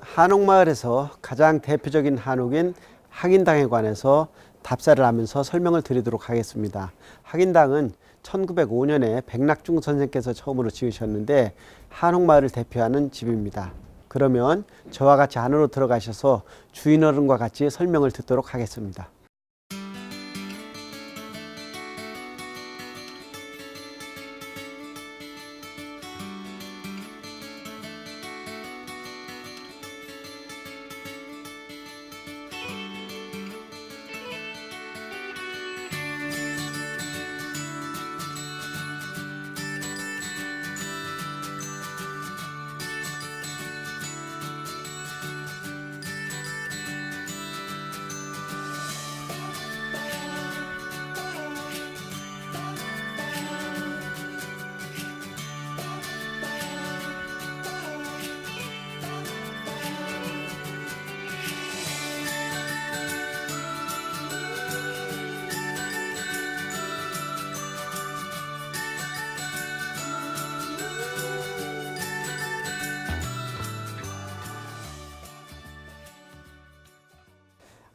한옥마을에서 가장 대표적인 한옥인 학인당에 관해서 답사를 하면서 설명을 드리도록 하겠습니다. 학인당은 1905년에 백낙중 선생께서 처음으로 지으셨는데 한옥마을을 대표하는 집입니다. 그러면 저와 같이 안으로 들어가셔서 주인 어른과 같이 설명을 듣도록 하겠습니다.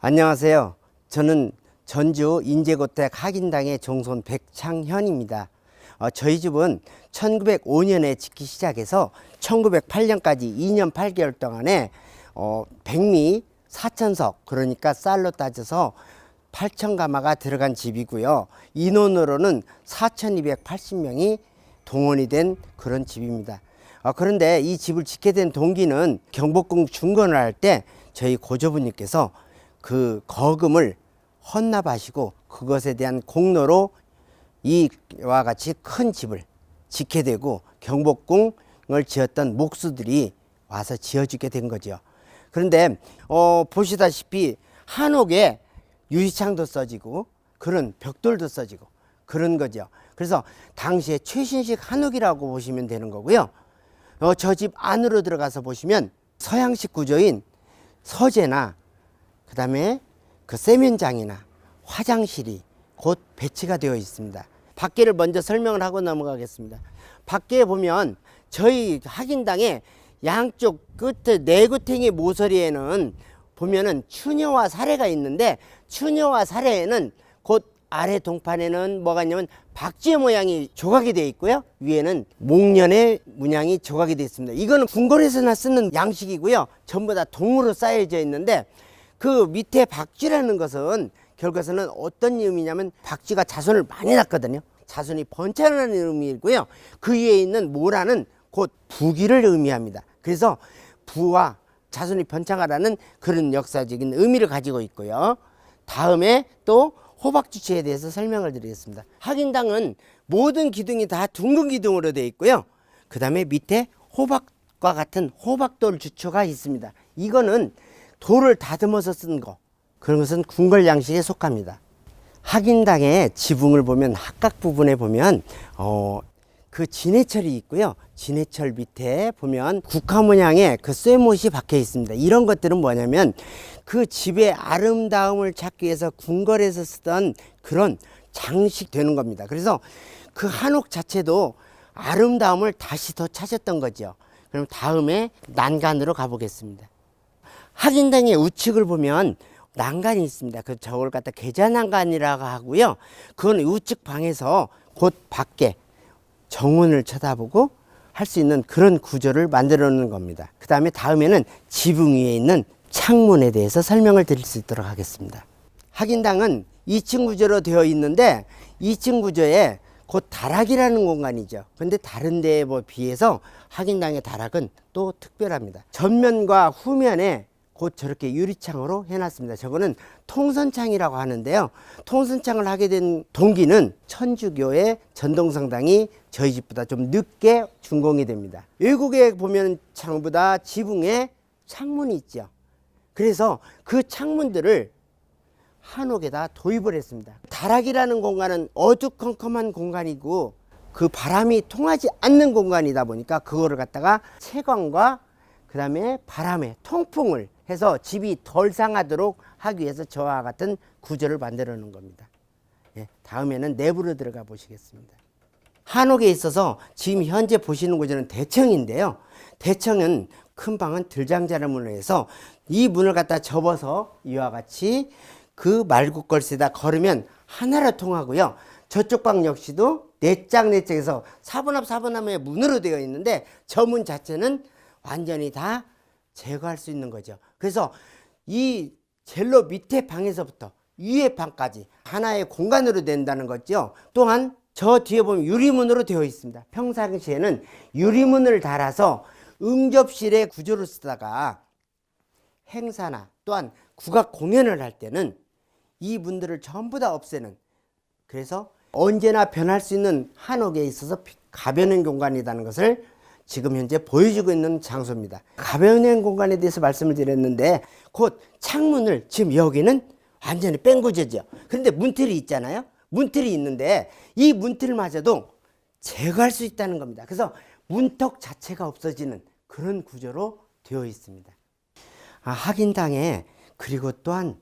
안녕하세요. 저는 전주 인제고택 학인당의 종손 백창현입니다. 어, 저희 집은 1905년에 짓기 시작해서 1908년까지 2년 8개월 동안에 어, 백미 4천석 그러니까 쌀로 따져서 8천 가마가 들어간 집이고요. 인원으로는 4,280명이 동원이 된 그런 집입니다. 어, 그런데 이 집을 짓게 된 동기는 경복궁 중건을 할 때 저희 고조부님께서 그 거금을 헌납하시고 그것에 대한 공로로 이와 같이 큰 집을 짓게 되고 경복궁을 지었던 목수들이 와서 지어주게 된 거죠. 그런데 어, 보시다시피 한옥에 유리창도 써지고 그런 벽돌도 써지고 그런 거죠. 그래서 당시에 최신식 한옥이라고 보시면 되는 거고요. 어, 저 집 안으로 들어가서 보시면 서양식 구조인 서재나 그 다음에 그 세면장이나 화장실이 곧 배치가 되어 있습니다. 밖에를 먼저 설명을 하고 넘어가겠습니다. 밖에 보면 저희 학인당의 양쪽 끝에 내구탱이 모서리에는 보면은 추녀와 사례가 있는데 추녀와 사례에는 곧 아래 동판에는 뭐가 있냐면 박쥐 모양이 조각이 되어 있고요. 위에는 목련의 문양이 조각이 되어 있습니다. 이거는 궁궐에서나 쓰는 양식이고요. 전부 다 동으로 쌓여져 있는데 그 밑에 박쥐라는 것은 결과서는 어떤 의미냐면 박쥐가 자손을 많이 낳거든요. 자손이 번창하는 의미이고요. 그 위에 있는 모라는 곧 부귀를 의미합니다. 그래서 부와 자손이 번창하라는 그런 역사적인 의미를 가지고 있고요. 다음에 또 호박 주체에 대해서 설명을 드리겠습니다. 학인당은 모든 기둥이 다 둥근 기둥으로 되어 있고요. 그 다음에 밑에 호박과 같은 호박돌 주초가 있습니다. 이거는 돌을 다듬어서 쓴 거. 그런 것은 궁궐 양식에 속합니다. 학인당의 지붕을 보면 학각 부분에 보면 어, 그 진해철이 있고요. 진해철 밑에 보면 국화 모양의 그 쇠못이 박혀 있습니다. 이런 것들은 뭐냐면 그 집의 아름다움을 찾기 위해서 궁궐에서 쓰던 그런 장식 되는 겁니다. 그래서 그 한옥 자체도 아름다움을 다시 더 찾았던 거죠. 그럼 다음에 난간으로 가보겠습니다. 학인당의 우측을 보면 난간이 있습니다. 그 저걸 갖다 계좌 난간이라고 하고요. 그건 우측 방에서 곧 밖에 정원을 쳐다보고 할 수 있는 그런 구조를 만들어 놓는 겁니다. 그 다음에 다음에는 지붕 위에 있는 창문에 대해서 설명을 드릴 수 있도록 하겠습니다. 학인당은 2층 구조로 되어 있는데 2층 구조에 곧 다락이라는 공간이죠. 근데 다른 데에 뭐 비해서 학인당의 다락은 또 특별합니다. 전면과 후면에 곧 저렇게 유리창으로 해놨습니다. 저거는 통선창이라고 하는데요. 통선창을 하게 된 동기는 천주교의 전동성당이 저희 집보다 좀 늦게 준공이 됩니다. 외국에 보면 창보다 지붕에 창문이 있죠. 그래서 그 창문들을 한옥에다 도입을 했습니다. 다락이라는 공간은 어두컴컴한 공간이고 그 바람이 통하지 않는 공간이다 보니까 그거를 갖다가 채광과 그 다음에 바람의 통풍을 해서 집이 덜 상하도록 하기 위해서 저와 같은 구조를 만들어 놓은 겁니다. 예, 다음에는 내부로 들어가 보시겠습니다. 한옥에 있어서 지금 현재 보시는 구조는 대청인데요. 대청은 큰 방은 들장자를 문을 해서 이 문을 갖다 접어서 이와 같이 그 말국걸스에다 걸으면 하나로 통하고요. 저쪽 방 역시도 네짝 네짝에서 사분합 사분합의 문으로 되어 있는데 저 문 자체는 완전히 다 제거할 수 있는 거죠. 그래서 이 젤로 밑에 방에서부터 위에 방까지 하나의 공간으로 된다는 거죠. 또한 저 뒤에 보면 유리문으로 되어 있습니다. 평상시에는 유리문을 달아서 응접실의 구조를 쓰다가 행사나 또한 국악 공연을 할 때는 이 문들을 전부 다 없애는 그래서 언제나 변할 수 있는 한옥에 있어서 가변한 공간이라는 것을 지금 현재 보여주고 있는 장소입니다. 가변한 공간에 대해서 말씀을 드렸는데 곧 창문을 지금 여기는 완전히 뺀 구조죠. 그런데 문틀이 있잖아요. 문틀이 있는데 이 문틀마저도 제거할 수 있다는 겁니다. 그래서 문턱 자체가 없어지는 그런 구조로 되어 있습니다. 아, 학인당에 그리고 또한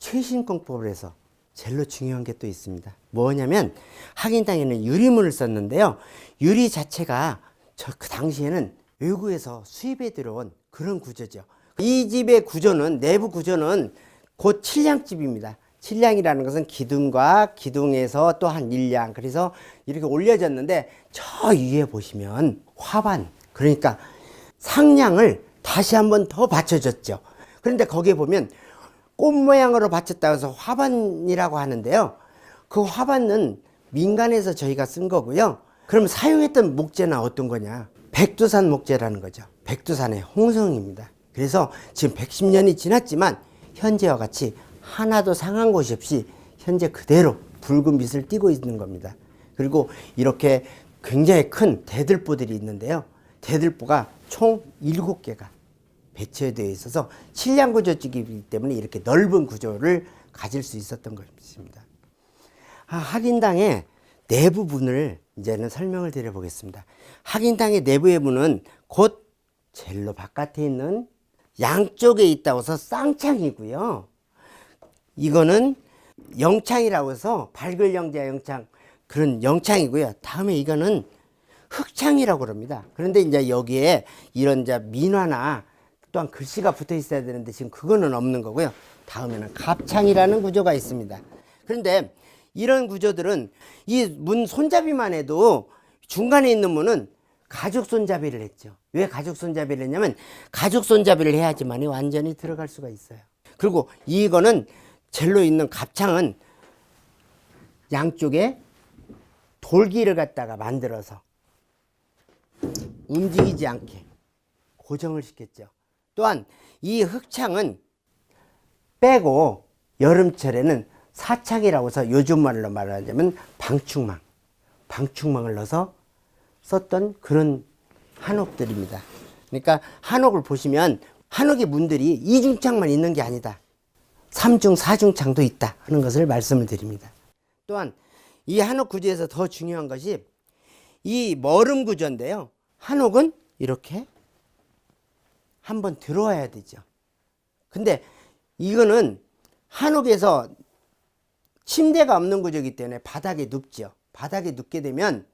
최신 공법을 해서 제일로 중요한 게 또 있습니다. 뭐냐면 학인당에는 유리문을 썼는데요. 유리 자체가 저 그 당시에는 외국에서 수입해 들어온 그런 구조죠. 이 집의 구조는 내부 구조는 곧 칠량집입니다. 칠량이라는 것은 기둥과 기둥에서 또 한 일량 그래서 이렇게 올려졌는데 저 위에 보시면 화반 그러니까 상량을 다시 한번 더 받쳐줬죠. 그런데 거기에 보면 꽃 모양으로 받쳤다고 해서 화반이라고 하는데요. 그 화반은 민간에서 저희가 쓴 거고요. 그럼 사용했던 목재는 어떤 거냐? 백두산 목재라는 거죠. 백두산의 홍성입니다. 그래서 지금 110년이 지났지만 현재와 같이 하나도 상한 곳이 없이 현재 그대로 붉은 빛을 띠고 있는 겁니다. 그리고 이렇게 굉장히 큰 대들보들이 있는데요. 대들보가 총 7개가 배치되어 있어서 칠량 구조이기 때문에 이렇게 넓은 구조를 가질 수 있었던 것입니다. 아, 학인당의 내부 문을 이제는 설명을 드려보겠습니다. 학인당의 내부의 문은 곧 젤로 바깥에 있는 양쪽에 있다고 해서 쌍창이고요. 이거는 영창이라고 해서 밝을 영자 영창 그런 영창이고요. 다음에 이거는 흑창이라고 그럽니다. 그런데 이제 여기에 이런 자 민화나 또한 글씨가 붙어 있어야 되는데 지금 그거는 없는 거고요. 다음에는 갑창이라는 구조가 있습니다. 그런데 이런 구조들은 이 문 손잡이만 해도 중간에 있는 문은 가죽 손잡이를 했죠. 왜 가죽 손잡이를 했냐면 가죽 손잡이를 해야지만이 완전히 들어갈 수가 있어요. 그리고 이거는 젤로 있는 갑창은 양쪽에 돌기를 갖다가 만들어서 움직이지 않게 고정을 시켰죠. 또한 이 흑창은 빼고 여름철에는 사창이라고 해서 요즘 말로 말하자면 방충망, 방충망을 넣어서 썼던 그런 한옥들입니다. 그러니까 한옥을 보시면 한옥의 문들이 이중창만 있는 게 아니다. 삼중, 사중창도 있다 하는 것을 말씀을 드립니다. 또한 이 한옥 구조에서 더 중요한 것이 이 머름 구조인데요. 한옥은 이렇게 한번 들어와야 되죠. 근데 이거는 한옥에서 침대가 없는 구조이기 때문에 바닥에 눕죠. 바닥에 눕게 되면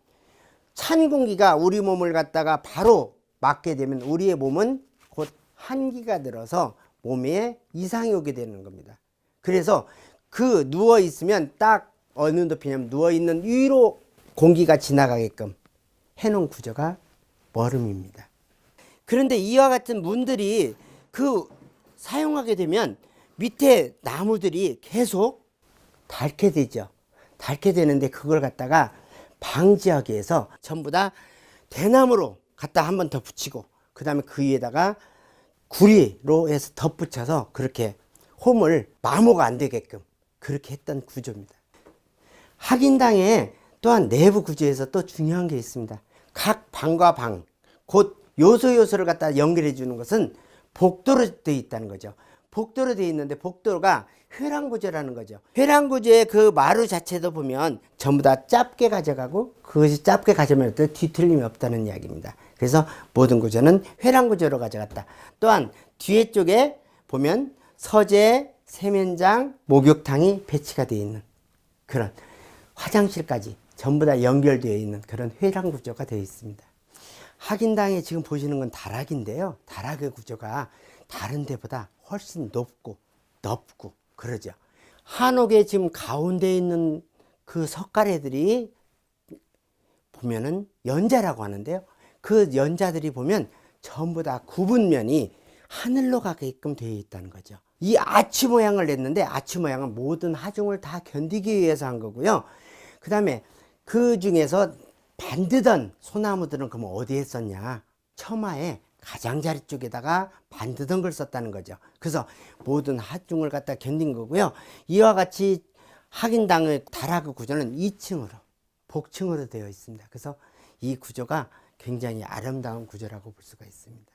찬 공기가 우리 몸을 갖다가 바로 맞게 되면 우리의 몸은 곧 한기가 들어서 몸에 이상이 오게 되는 겁니다. 그래서 그 누워 있으면 딱 어느 높이냐면 누워 있는 위로 공기가 지나가게끔 해놓은 구조가 머름입니다. 그런데 이와 같은 문들이 그 사용하게 되면 밑에 나무들이 계속 닳게 되죠. 닳게 되는데 그걸 갖다가 방지하기 위해서 전부 다 대나무로 갖다 한 번 더 붙이고 그 다음에 그 위에다가 구리로 해서 덧붙여서 그렇게 홈을 마모가 안 되게끔 그렇게 했던 구조입니다. 학인당에 또한 내부 구조에서 또 중요한 게 있습니다. 각 방과 방, 곧 요소 요소를 갖다 연결해 주는 것은 복도로 되어 있다는 거죠. 복도로 되어 있는데 복도가 회랑 구조라는 거죠. 회랑 구조의 그 마루 자체도 보면 전부 다 짧게 가져가고 그것이 짧게 가져면 또 뒤틀림이 없다는 이야기입니다. 그래서 모든 구조는 회랑 구조로 가져갔다. 또한 뒤에 쪽에 보면 서재, 세면장, 목욕탕이 배치가 되어 있는 그런 화장실까지 전부 다 연결되어 있는 그런 회랑 구조가 되어 있습니다. 학인당에 지금 보시는 건 다락인데요. 다락의 구조가 다른 데보다 훨씬 높고 넓고 그러죠. 한옥의 지금 가운데 있는 그 석가래들이 보면은 연자라고 하는데요. 그 연자들이 보면 전부 다 구분면이 하늘로 가게끔 되어 있다는 거죠. 이 아치 모양을 냈는데 아치 모양은 모든 하중을 다 견디기 위해서 한 거고요. 그 다음에 그 중에서 반드던 소나무들은 그럼 어디에 썼냐? 처마에 가장자리 쪽에다가 반드던 걸 썼다는 거죠. 그래서 모든 하중을 갖다 견딘 거고요. 이와 같이 학인당의 다락의 구조는 2층으로 복층으로 되어 있습니다. 그래서 이 구조가 굉장히 아름다운 구조라고 볼 수가 있습니다.